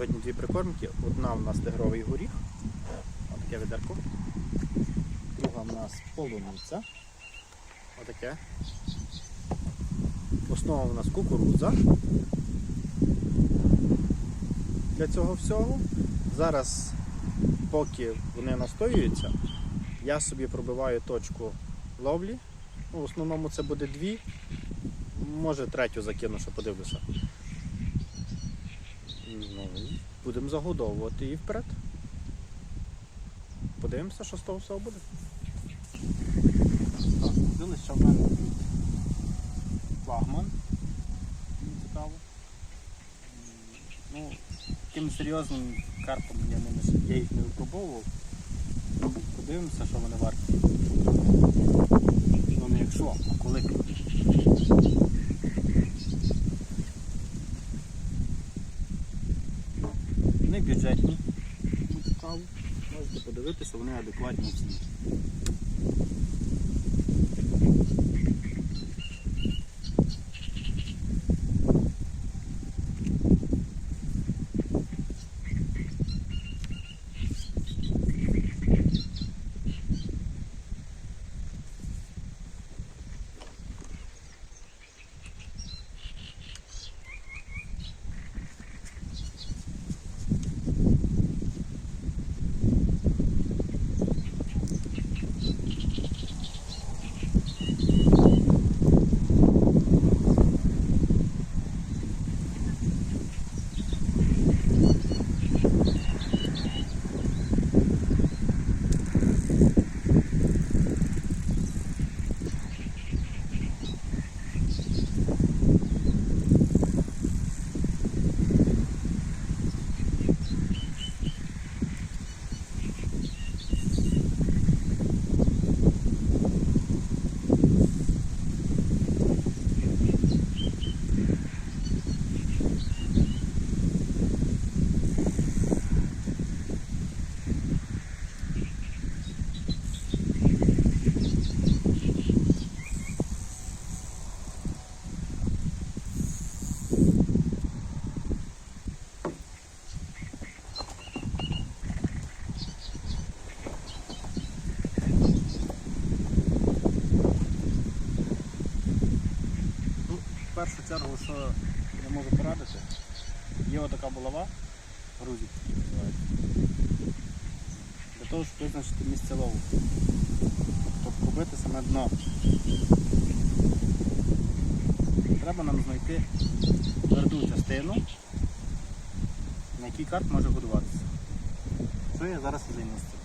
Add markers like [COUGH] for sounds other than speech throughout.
в сьогодні дві прикормки. Одна у нас тигровий горіх, отаке відерко. Друга в нас полуниця. Отаке. Основа у нас кукурудза. Для цього всього. Зараз, поки вони настоюються, я собі пробиваю точку ловлі. Ну, в основному це буде дві. Може третю закину, що подивлюся. Ну, будемо загодовувати і вперед. Подивимося, що з того всього буде. Так, купили, що в мене флагман. Цікаво. Ну, таким серйозним карпом я, не, я їх не випробовував. Подивимося, що вони варті. Ну не якщо, а коли. Бюджетні. Можете подивитися, вони адекватні всі. Ну, в першу чергу, що я можу порадити, є отака булава, грузик називається. Для того, щоб визначити місце лову. Тобто пробити саме дно. Треба нам знайти тверду частину, на якій карп може будуватися. Що я зараз і займуся.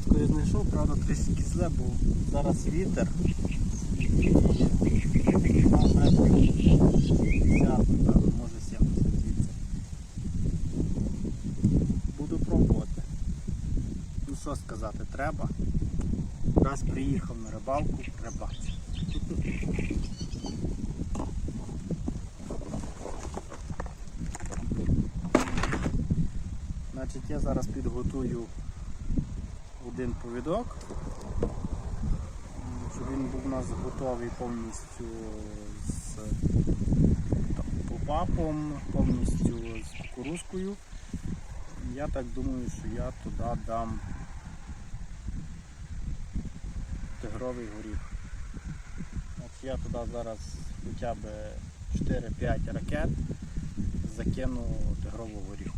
Ж, я знайшов, правда трішки зле, бо зараз вітер. І два метри 50, напевно, може 70 звідси. Буду пробувати. Ну що сказати, треба. Раз приїхав на рибалку, рибачити. Значить, я зараз підготую один повідок, щоб він був у нас готовий повністю з попапом, повністю з кукурузкою. Я так думаю, що я туди дам тигровий горіх. От я туди зараз хоча б 4-5 ракет закину тигрову горіху.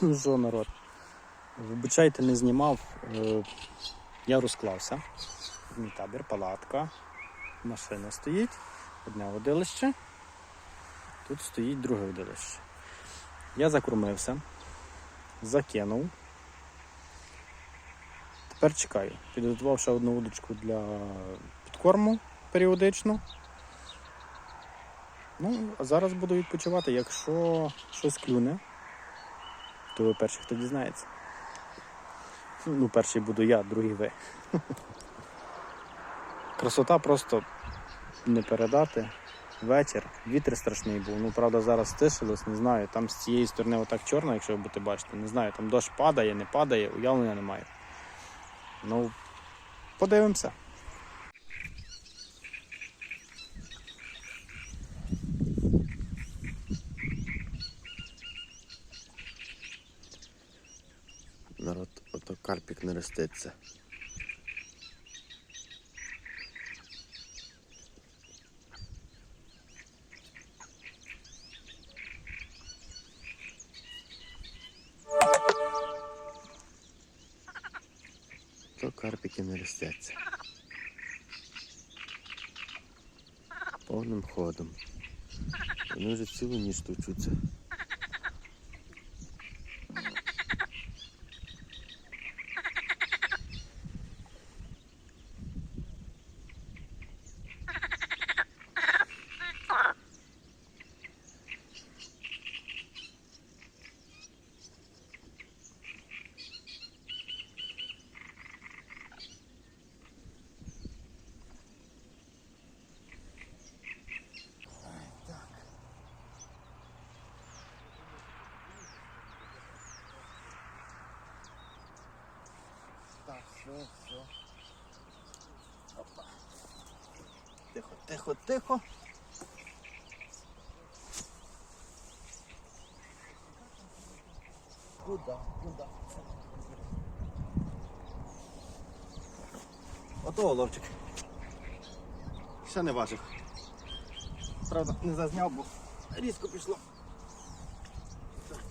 [LAUGHS] Ну що, народ? Вибачайте, не знімав. Е, Я розклався. Мій табір, палатка. Машина стоїть, одне водилище. Тут стоїть друге водилище. Я закормився, закинув. Тепер чекаю. Підготував ще одну удочку для підкорму періодично. Ну, а зараз буду відпочивати. Якщо щось клюне, то ви перший, хто дізнається. Ну, перший буду я, другий ви. [LAUGHS] Красота просто не передати. Вечір, вітер страшний був. Ну, правда, зараз стишилось, не знаю. Там з цієї сторони отак чорно, якщо ви будете бачити. Не знаю, там дощ падає, не падає, уявлення немає. Ну, подивимося. Народ, ото карпік не ростеться. То карпіки не ростяться. Повним ходом. Вони вже цілу ніч товчуться. Так, все, все. Опа. Тихо, тихо, тихо. Куда? Куда? Ото оловчик. Ще не важив. Правда, не зазняв, бо Різко пішло. зараз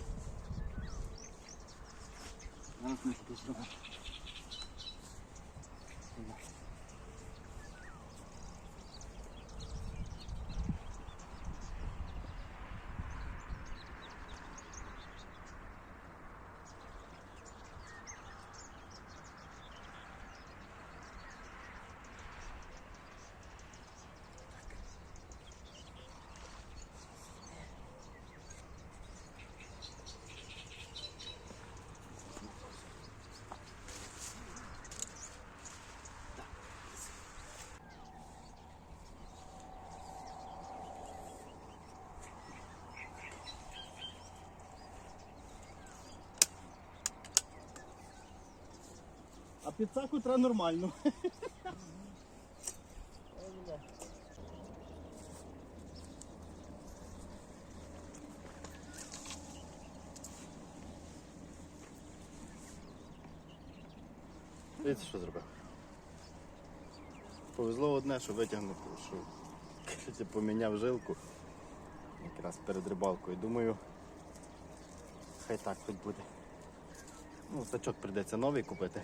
не хочу підсаку треба нормально. Дивіться, що зробив. Повезло одне, що витягнув, що поміняв жилку якраз перед рибалкою. Думаю, хай так хоч буде. Ну, сачок прийдеться новий купити.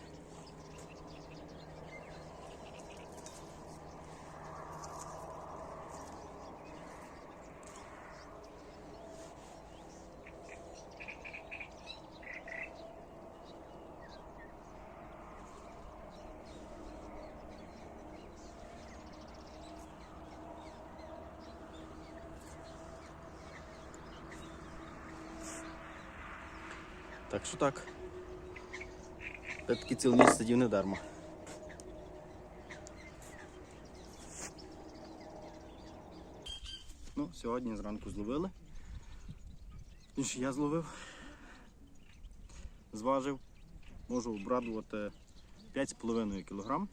Так що так. Я такий цілу ніч сидів не дарма. Ну, сьогодні зранку зловили. Я зловив. Зважив. Можу обрадувати 5,5 кг.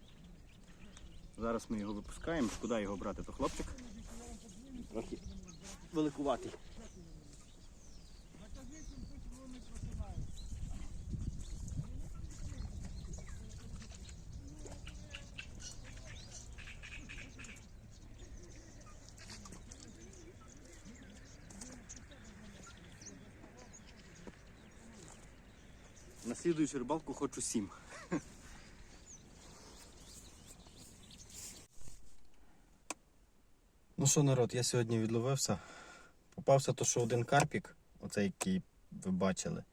Зараз ми його випускаємо. Куди його брати, то хлопчик. Великуватий. На слідуючу рибалку хочу сім. Ну що, народ, я сьогодні відловився. Попався то, що один карпік, оцей, який ви бачили.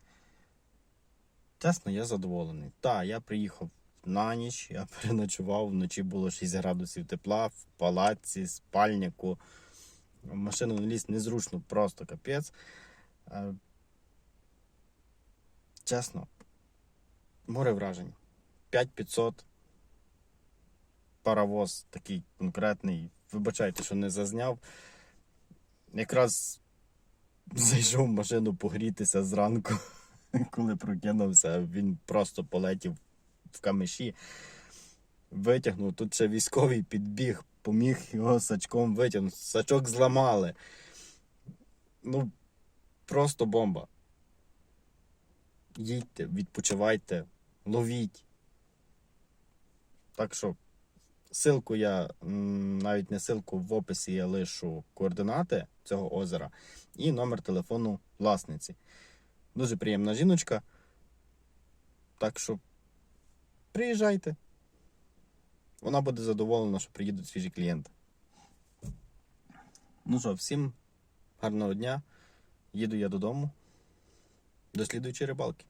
Чесно, я задоволений. Так, я приїхав на ніч, я [LAUGHS] переночував, вночі було 6 градусів тепла, в палаці, спальнику. В машину не лізь незручно, просто капець. Е, Чесно, море вражень. 5500. Паровоз такий конкретний. Вибачайте, що не зазняв. Якраз зайшов в машину погрітися зранку, [LAUGHS] коли прокинувся, він просто полетів в камеші. Витягнув. Тут ще військовий підбіг, поміг його сачком витягнути. Сачок зламали. Ну, просто бомба їдьте, відпочивайте, ловіть. Так що, ссылку я, навіть не ссылку в описі я лишу координати цього озера і номер телефону власниці. Дуже приємна жіночка. Так що приїжджайте. Вона буде задоволена, що приїдуть свіжі клієнти. Ну що, всім гарного дня. Їду я додому. До слідуючої рибалки.